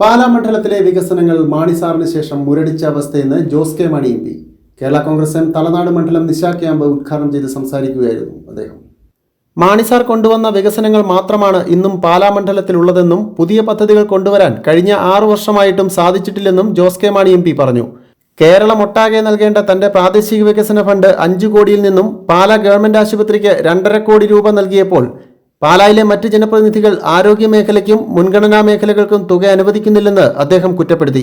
പാലാ മണ്ഡലത്തിലെ വികസനങ്ങൾ മാണിസാറിന് ശേഷം മുരടിച്ച അവസ്ഥയെന്ന് Jose K Mani M P. Kerala Congress M Thalanad മണ്ഡലം നിശാ ക്യാമ്പ് ഉദ്ഘാടനം ചെയ്ത് സംസാരിക്കുകയായിരുന്നു അദ്ദേഹം. മാണിസാർ കൊണ്ടുവന്ന വികസനങ്ങൾ മാത്രമാണ് ഇന്നും പാലാ മണ്ഡലത്തിലുള്ളതെന്നും പുതിയ പദ്ധതികൾ കൊണ്ടുവരാൻ കഴിഞ്ഞ ആറു വർഷമായിട്ടും സാധിച്ചിട്ടില്ലെന്നും Jose K Mani M P പറഞ്ഞു. കേരളം ഒട്ടാകെ നൽകേണ്ട തന്റെ പ്രാദേശിക വികസന ഫണ്ട് അഞ്ചു കോടിയിൽ നിന്നും പാലാ ഗവൺമെന്റ് ആശുപത്രിക്ക് രണ്ടര കോടി രൂപ നൽകിയപ്പോൾ പാലായിലെ മറ്റ് ജനപ്രതിനിധികൾ ആരോഗ്യ മേഖലയ്ക്കും മുൻഗണനാ മേഖലകൾക്കും തുക അനുവദിക്കുന്നില്ലെന്ന് അദ്ദേഹം കുറ്റപ്പെടുത്തി.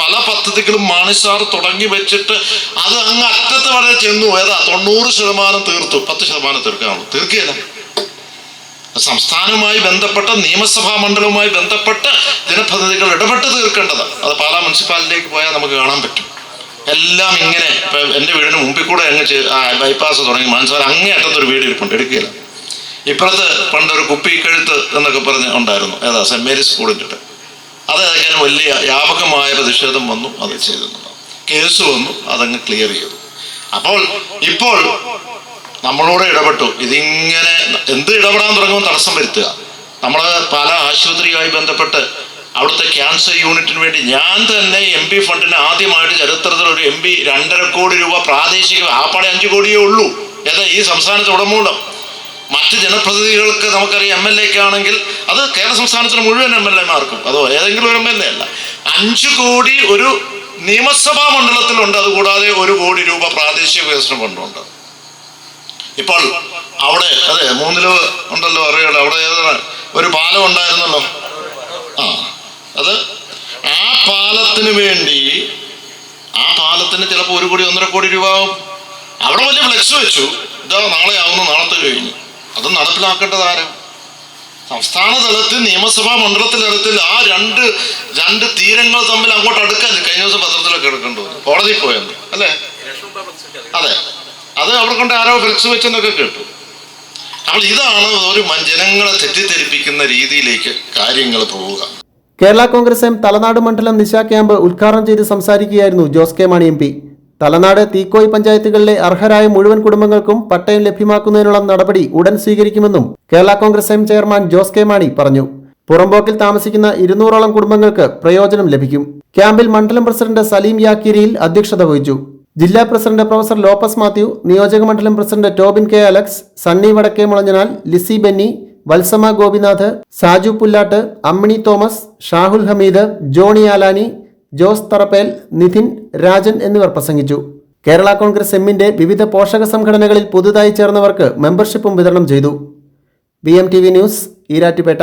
പല പദ്ധതികളും മാണിസാർ തുടങ്ങി വെച്ചിട്ട് അത് അങ്ങ് അറ്റത്ത് വരെ ചെന്നു. ഏതാ? തൊണ്ണൂറ് ശതമാനം തീർത്തു. പത്ത് ശതമാനം തീർക്കാനുള്ളൂ തീർക്കുകയില്ല സംസ്ഥാനവുമായി ബന്ധപ്പെട്ട നിയമസഭാ മണ്ഡലവുമായി ബന്ധപ്പെട്ട് ജനപദ്ധതികൾ ഇടപെട്ട് തീർക്കേണ്ടത്. അത് പാലാ മുനിസിപ്പാലിറ്റിയിലേക്ക് പോയാൽ നമുക്ക് കാണാൻ പറ്റും. എല്ലാം ഇങ്ങനെ ഇപ്പൊ എന്റെ വീടിന് മുമ്പിൽ കൂടെ അങ്ങ് ബൈപ്പാസ് തുടങ്ങി. മാണിസാർ അങ്ങേ അറ്റത്തൊരു വീട് ഇരിപ്പുണ്ട് എടുക്കുകയില്ല ഇപ്പുറത്ത് പണ്ടൊരു കുപ്പി കഴുത്ത് എന്നൊക്കെ പറഞ്ഞ് ഉണ്ടായിരുന്നു. ഏതാ? സെന്റ് മേരീസ് സ്കൂളിന്റെ അത് ഞാൻ വലിയ വ്യാപകമായ പ്രതിഷേധം വന്നു അത് ചെയ്തു. കേസ് വന്നു അതങ്ങ് ക്ലിയർ ചെയ്തു. അപ്പോൾ ഇപ്പോൾ നമ്മളോട് ഇടപെട്ടു. ഇതിങ്ങനെ എന്ത് ഇടപെടാൻ തുടങ്ങുമ്പോൾ തടസ്സം വരുത്തുക. നമ്മൾ പല ആശുപത്രിയുമായി ബന്ധപ്പെട്ട് അവിടുത്തെ ക്യാൻസർ യൂണിറ്റിന് വേണ്ടി ഞാൻ തന്നെ എം പി ഫണ്ടിന് ആദ്യമായിട്ട് ചരിത്രത്തിൽ ഒരു എം പി രണ്ടര കോടി രൂപ പ്രാദേശിക ആപ്പാടെ അഞ്ച് കോടിയേ ഉള്ളൂ. ഏതാ? ഈ സംസ്ഥാനത്ത് ഉടമൂലം. മറ്റ് ജനപ്രതിനിധികൾക്ക് നമുക്കറിയാം എം എൽ എക്ക് ആണെങ്കിൽ അത് കേരള സംസ്ഥാനത്തിന് മുഴുവൻ എം എൽ എമാർക്കും. അതോ ഏതെങ്കിലും ഒരു എം എൽ എ അല്ല. അഞ്ചു കോടി ഒരു നിയമസഭാ മണ്ഡലത്തിലുണ്ട്. അതുകൂടാതെ ഒരു കോടി രൂപ പ്രാദേശിക വികസന ഫണ്ടുണ്ട്. ഇപ്പോൾ അവിടെ അതെ മൂന്നിൽ ഉണ്ടല്ലോ അറിയാലോ. അവിടെ ഏതാണ്? ഒരു പാലം ഉണ്ടായിരുന്നല്ലോ. ആ അത് ആ പാലത്തിന് വേണ്ടി ആ പാലത്തിന് ചിലപ്പോൾ ഒരു കോടി ഒന്നര കോടി രൂപ ആവും. അവിടെ വലിയ ഫ്ലെക്സ് വെച്ചു. ഇതാ നാളെ ആവുന്നു നാളത്തെ കഴിഞ്ഞു. അത് നടപ്പിലാക്കേണ്ടത് ആരാ? സംസ്ഥാന തലത്തിൽ നിയമസഭാ മണ്ഡലത്തിൽ തലത്തിൽ ആ രണ്ട് രണ്ട് തീരങ്ങൾ തമ്മിൽ അങ്ങോട്ട് അടുക്കാൻ കഴിഞ്ഞ ദിവസം പത്രത്തിലൊക്കെ എടുക്കേണ്ടത് കോടതി പോയെന്ന് അല്ലേ? അതെ. അത് അവിടെ കൊണ്ട് ആരോ ഫ്ലെക്സ് വെച്ചെന്നൊക്കെ കേട്ടു. അപ്പോൾ ഇതാണ് ഒരു ജനങ്ങളെ തെറ്റിദ്ധരിപ്പിക്കുന്ന രീതിയിലേക്ക് കാര്യങ്ങൾ പോവുക. കേരള കോൺഗ്രസ് എം തലനാട് മണ്ഡലം നിശാ ക്യാമ്പ് ഉദ്ഘാടനം ചെയ്ത് സംസാരിക്കുകയായിരുന്നു Jose K Mani M P. Thalanad Theekoy പഞ്ചായത്തുകളിലെ അർഹരായ മുഴുവൻ കുടുംബങ്ങൾക്കും പട്ടയം ലഭ്യമാക്കുന്നതിനുള്ള നടപടി ഉടൻ സ്വീകരിക്കുമെന്നും Kerala Congress M chairman Jose K Mani പറഞ്ഞു. പുറമ്പോക്കിൽ താമസിക്കുന്ന ഇരുന്നൂറോളം കുടുംബങ്ങൾക്ക് പ്രയോജനം ലഭിക്കും. ക്യാമ്പിൽ മണ്ഡലം പ്രസിഡന്റ് സലീം യാക്കിരിയിൽ അധ്യക്ഷത വഹിച്ചു. ജില്ലാ പ്രസിഡന്റ് പ്രൊഫസർ ലോപ്പസ് മാത്യു നിയോജക മണ്ഡലം president Tobin K Alex Sunny Vadakke Mulanjanal Lissy Benny Valsamma Gopinath Saju Pullattu Ammini Thomas Shahul Hameed Johnny Alani Jose Tharappel Nithin Rajan എന്നിവർ പ്രസംഗിച്ചു. കേരള കോൺഗ്രസ് എമ്മിന്റെ വിവിധ പോഷക സംഘടനകളിൽ പുതുതായി ചേർന്നവർക്ക് മെമ്പർഷിപ്പും വിതരണം ചെയ്തു. B news Erattupetta.